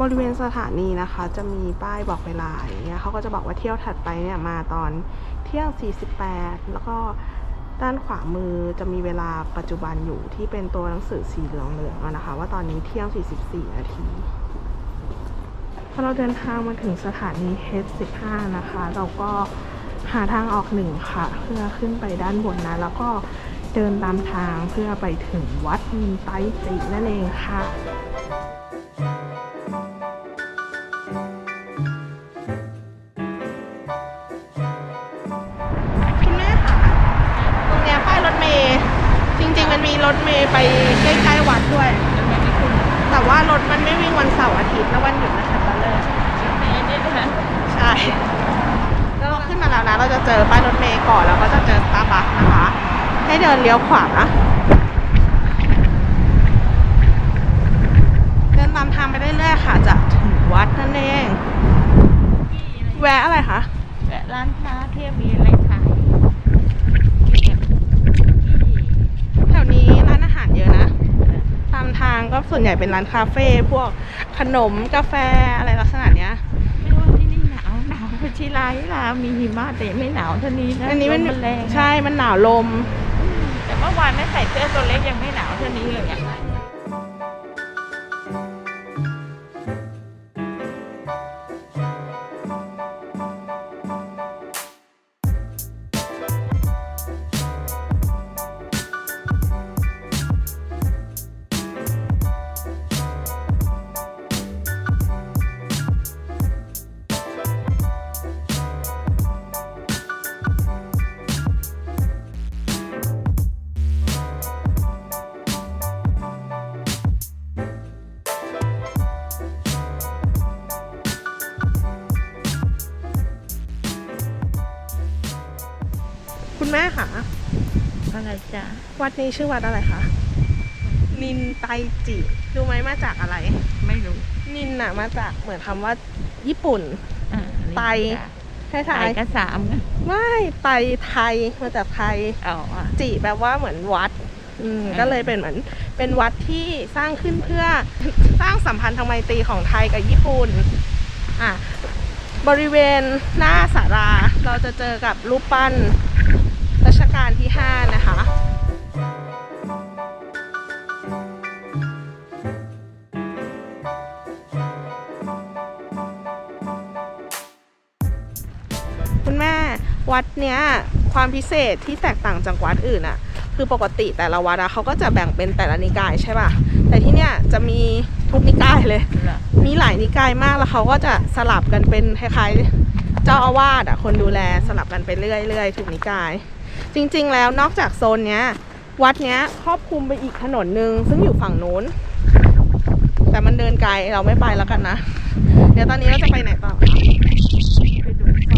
บริเวณสถานีนะคะ จะมีป้ายบอกเวลาอย่างเงี้ยเขาก็จะบอกว่าเที่ยวถัดไปเนี่ยมาตอนเที่ยง 48 แล้วก็ด้านขวามือจะมีเวลาปัจจุบันอยู่ที่เป็นตัวหนังสือสีเหลืองเหลืองๆนะคะ ว่าตอนนี้เที่ยง 44 นาทีพอเราเดินทางมาถึงสถานี H15 นะคะ เราก็หาทางออกหนึ่งค่ะ เพื่อขึ้นไปด้านบนนะ แล้วก็เดินตามทางเพื่อไปถึงวัดมินไตจินั่นเองค่ะ ริงๆมันมีรถเมย์ไปใกล้ๆวัดด้วย แต่ว่ารถมันไม่วิ่งวันเสาร์อาทิตย์และวันหยุดนะคะตอนเลิกใช่แล้วเราขึ้นมาแล้วนะ เราจะเจอป้ายรถเมย์ก่อนแล้วก็จะเจอสตาร์บัคนะคะ ให้เดินเลี้ยวขวาเดินตามทางไปเรื่อยๆค่ะ จะถึงวัดนั่นเอง แวะอะไรคะ แวะร้านค้าเที่ยวมีอะไรขาย แถวนี้ร้านอาหารเยอะนะ ตามทางก็ ส่วนใหญ่เป็นร้านคาเฟ่พวกขนมกาแฟอะไรลักษณะเนี้ยไม่ว่าที่นี่หนาวหนาวไปชิลายลามีหิมะแต่ไม่หนาวเท่านี้นะอันนี้มันลแรงใช่มันหนาวลม แต่เมื่อวานไม่ใส่เสื้อตัวเล็กยังไม่หนาวเท่านี้เลยอะ คุณแม่ค่ะอะไรจ้ะวัดนี้ชื่อวัดอะไรคะนินไตจิรู้ไหมมาจากอะไร ไม่รู้ นินน่ะมาจากเหมือนคำว่า ญี่ปุ่น อ่านี่ไตจ้ะให้ไตทายก็สามไงไม่ไตไทยมาจากไทย อ๋ออะจิแปลว่าเหมือนวัด อืมอ่าก็เลยเป็นเหมือนเป็นวัดที่สร้างขึ้นเพื่อ สร้างสัมพันธ์ทางไมตรีของไทยกับญี่ปุ่น อะ บริเวณหน้าสาราเราจะเจอกับรูปปั้นรั ชกาลที่ 5 นะคะคุณแม่วัดเนี้ยความพิเศษที่แตกต่างจากวัดอื่นอะคือปกติแต่ละวัดอะเขาก็จะแบ่งเป็นแต่ละนิกายใช่ป่ะ แต่ที่เนี้ยจะมีทุกนิกายเลยเหรอมีหลายนิกายมากแล้วเขาก็จะสลับกันเป็นคล้ายๆ เจ้าอาวาสอะคนดูแลสลับกันไปเรื่อยๆทุกนิกาย จริงๆแล้วนอกจากโซนเนี้ย วัดเนี้ยครอบคลุมไปอีกถนนหนึ่งซึ่งอยู่ฝั่งนู้น แต่มันเดินไกลเราไม่ไปแล้วกันนะ เดี๋ยวตอนนี้เราจะไปไหนต่อคะไปดูไฟ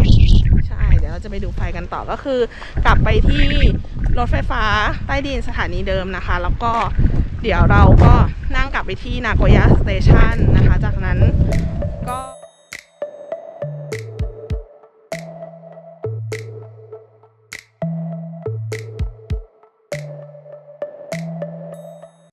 ใช่ เดี๋ยวเราจะไปดูไฟกันต่อก็คือ กลับไปที่รถไฟฟ้าใต้ดินสถานีเดิมนะคะ แล้วก็เดี๋ยวเราก็นั่งกลับไปที่นาโกย่าสเตชันนะคะ จากนั้นก็